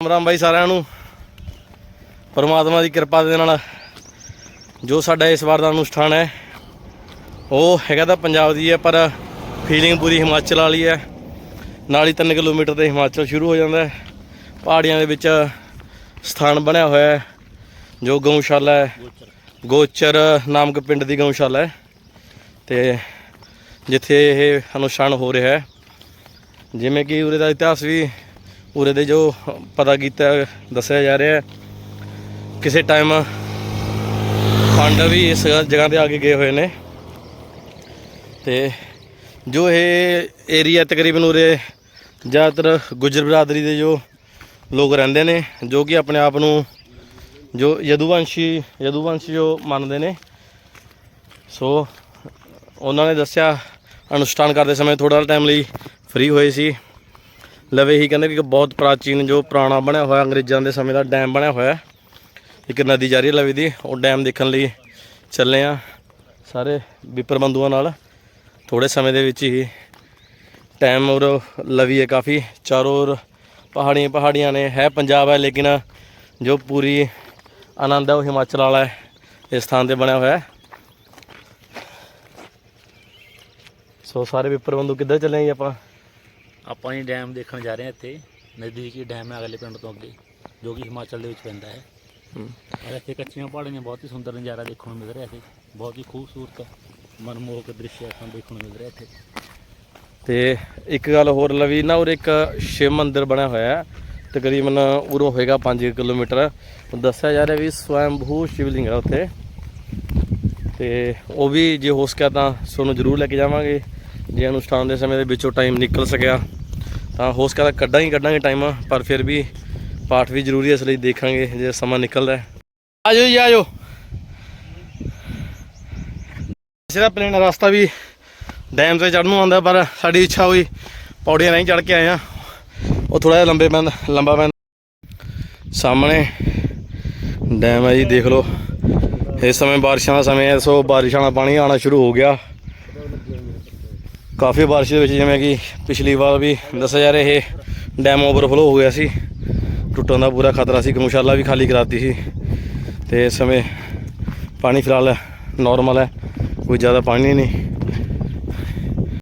ਰਾਮ ਰਾਮ ਬਾਈ ਸਾਰਿਆਂ ਨੂੰ। ਪਰਮਾਤਮਾ ਦੀ ਕਿਰਪਾ ਦੇ ਨਾਲ ਜੋ ਸਾਡਾ ਇਸ ਵਾਰ ਦਾ ਅਨੁਸ਼ਠਾਨ ਹੈ, ਉਹ ਹੈਗਾ ਤਾਂ ਪੰਜਾਬ ਦੀ ਹੈ, ਪਰ ਫੀਲਿੰਗ ਪੂਰੀ ਹਿਮਾਚਲ ਵਾਲੀ ਹੈ। ਨਾਲ ਹੀ 3 ਕਿਲੋਮੀਟਰ ਤੇ ਹਿਮਾਚਲ ਸ਼ੁਰੂ ਹੋ ਜਾਂਦਾ ਹੈ। ਪਹਾੜੀਆਂ ਦੇ ਵਿੱਚ ਸਥਾਨ ਬਣਿਆ ਹੋਇਆ ਹੈ, ਜੋ ਗਊਸ਼ਾਲਾ ਹੈ। ਗੋਚਰ ਨਾਮਕ ਪਿੰਡ ਦੀ ਗਊਸ਼ਾਲਾ ਹੈ। ਤੇ ਜਿੱਥੇ ਇਹ ਅਨੁਸ਼ਠਾਨ ਹੋ ਰਿਹਾ ਹੈ, ਜਿਵੇਂ ਕਿ ਉਰੇ ਦਾ ਇਤਿਹਾਸ ਵੀ ਉਰੇ ਦੇ ਜੋ ਪਤਾ ਕੀਤਾ, ਦੱਸਿਆ ਜਾ ਰਿਹਾ ਕਿਸੇ ਟਾਈਮ ਪਾਂਡਵ ਵੀ ਇਸ ਜਗ੍ਹਾ ਤੇ ਆ ਕੇ ਗਏ ਹੋਏ ਨੇ। ਤੇ ਜੋ ਇਹ ਏਰੀਆ ਤਕਰੀਬਨ ਉਰੇ ਜ਼ਿਆਦਾਤਰ ਗੁੱਜਰ ਬਰਾਦਰੀ ਦੇ ਜੋ ਲੋਕ ਰਹਿੰਦੇ ਨੇ, ਜੋ ਕਿ ਆਪਣੇ ਆਪ ਨੂੰ ਜੋ ਯਦੂਵੰਸ਼ੀ ਯਦੂਵੰਸ਼ੀ ਜੋ ਮੰਨਦੇ ਨੇ। ਸੋ ਉਹਨਾਂ ਨੇ ਦੱਸਿਆ, ਅਨੁਸ਼ਠਾਨ ਕਰਦੇ ਸਮੇਂ ਥੋੜਾ ਟਾਈਮ ਲਈ ਫ੍ਰੀ ਹੋਏ ਸੀ। ਲਵੇ ਹੀ ਕਹਿੰਦੇ ਕਿ ਇੱਕ ਬਹੁਤ ਪ੍ਰਾਚੀਨ ਜੋ ਪੁਰਾਣਾ ਬਣਿਆ ਹੋਇਆ ਅੰਗਰੇਜ਼ਾਂ ਦੇ ਸਮੇਂ ਦਾ ਡੈਮ ਬਣਿਆ ਹੋਇਆ ਇੱਕ ਨਦੀ ਜਾ ਰਹੀ ਹੈ ਲਵੇ ਦੀ, ਉਹ ਡੈਮ ਦੇਖਣ ਲਈ ਚੱਲੇ ਆ ਸਾਰੇ ਵਿਪਰ ਬੰਧੂਆਂ ਨਾਲ। ਥੋੜੇ ਸਮੇਂ ਦੇ ਵਿੱਚ ਹੀ ਟਾਈਮ ਔਰ ਲਵੀ ਹੈ ਕਾਫੀ, ਚਾਰੋਂ ਔਰ ਪਹਾੜੀਆਂ ਪਹਾੜੀਆਂ ਨੇ, ਹੈ ਪੰਜਾਬ ਹੈ ਲੇਕਿਨ ਜੋ ਪੂਰੀ ਆਨੰਦ ਹੈ ਉਹ ਹਿਮਾਚਲ ਵਾਲਾ ਹੈ, ਇਸ ਸਥਾਨ ਤੇ ਬਣਿਆ ਹੋਇਆ ਹੈ। ਸੋ ਸਾਰੇ ਵਿਪਰ ਬੰਧੂ ਕਿੱਧਰ ਚੱਲੇ ਜੀ ਆਪਾਂ? ਆਪਾਂ ਹੀ ਡੈਮ ਦੇਖਣ ਜਾ ਰਹੇ ਹਾਂ ਇੱਥੇ ਨਜ਼ਦੀਕੀ ਡੈਮ ਹੈ ਅਗਲੇ ਪਿੰਡ ਤੋਂ ਅੱਗੇ ਜੋ ਕਿ ਹਿਮਾਚਲ ਦੇ ਵਿੱਚ ਪੈਂਦਾ ਹੈ। ਔਰ ਇੱਥੇ ਕੱਚੀਆਂ ਪਹਾੜੀਆਂ ਬਹੁਤ ਹੀ ਸੁੰਦਰ ਨਜ਼ਾਰਾ ਦੇਖਣ ਨੂੰ ਮਿਲ ਰਿਹਾ ਇੱਥੇ ਬਹੁਤ ਹੀ ਖੂਬਸੂਰਤ ਮਨਮੋਹਕ ਦ੍ਰਿਸ਼ ਆਪਾਂ ਦੇਖਣ ਨੂੰ ਮਿਲ ਰਿਹਾ ਇੱਥੇ। ਤੇ ਇੱਕ ਗੱਲ ਹੋਰ ਲਵੀ ਨਾ ਉਰੇ ਇੱਕ ਸ਼ਿਵ ਮੰਦਿਰ ਬਣਿਆ ਹੋਇਆ ਹੈ ਤਕਰੀਬਨ ਉਰੋਂ ਹੋਏਗਾ 5 ਕਿਲੋਮੀਟਰ। ਦੱਸਿਆ ਜਾ ਰਿਹਾ ਵੀ ਸਵੈੰਭੂ ਸ਼ਿਵਲਿੰਗ ਹੈ ਉੱਥੇ। ਤੇ ਉਹ ਵੀ ਜੇ ਹੋ ਸਕਿਆ ਤਾਂ ਤੁਹਾਨੂੰ ਜ਼ਰੂਰ ਲੈ ਕੇ ਜਾਵਾਂਗੇ। ਜੇ ਅਨੁਸ਼ਠਾਨ ਦੇ ਸਮੇਂ ਦੇ ਵਿੱਚੋਂ ਟਾਈਮ ਨਿਕਲ ਸਕਿਆ। ਤਾਂ ਹੋ ਸਕਦਾ ਤਾਂ ਕੱਢਾਂਗੇ ਕੱਢਾਂਗੇ ਟਾਈਮ ਪਰ ਫਿਰ ਵੀ ਪਾਠ ਵੀ ਜ਼ਰੂਰੀ ਹੈ, ਇਸ ਲਈ ਦੇਖਾਂਗੇ ਜੇ ਸਮਾਂ ਨਿਕਲਦਾ ਹੈ। ਆਜੋ ਜੀ, ਆਜੋ। ਇਸੇ ਦਾ ਪਲੇਨ ਰਸਤਾ ਵੀ ਡੈਮ ਤੇ ਚੜ੍ਹਨ ਨੂੰ ਆਉਂਦਾ, ਪਰ ਸਾਡੀ ਇੱਛਾ ਹੋਈ ਪੌੜੀਆਂ ਨਹੀਂ ਚੜ੍ਹ ਕੇ ਆਏ ਆ ਉਹ ਥੋੜਾ ਜਿਹਾ ਲੰਬੇ ਪੈਂਦਾ, ਲੰਬਾ ਪੈਂਦਾ। ਸਾਹਮਣੇ ਡੈਮ ਹੈ ਜੀ, ਦੇਖ ਲਓ। ਇਸ ਸਮੇਂ ਬਾਰਿਸ਼ਾਂ ਦਾ ਸਮੇਂ ਹੈ, ਸੋ ਬਾਰਿਸ਼ਾਂ ਦਾ ਪਾਣੀ ਆਉਣਾ ਸ਼ੁਰੂ ਹੋ ਗਿਆ। ਕਾਫੀ ਬਾਰਿਸ਼ ਦੇ ਵਿੱਚ ਜਿਵੇਂ ਕਿ ਪਿਛਲੀ ਵਾਰ ਵੀ ਦੱਸਿਆ ਜਾ ਰਿਹਾ ਇਹ ਡੈਮ ਓਵਰਫਲੋ ਹੋ ਗਿਆ ਸੀ। ਟੁੱਟਣ ਦਾ ਪੂਰਾ ਖਤਰਾ ਸੀ ਗਊਸ਼ਾਲਾ ਵੀ ਖਾਲੀ ਕਰਾਤੀ ਸੀ। ਤੇ ਇਸ ਸਮੇਂ ਪਾਣੀ ਫਿਲਹਾਲ ਨਾਰਮਲ ਹੈ, ਕੋਈ ਜ਼ਿਆਦਾ ਪਾਣੀ ਨਹੀਂ।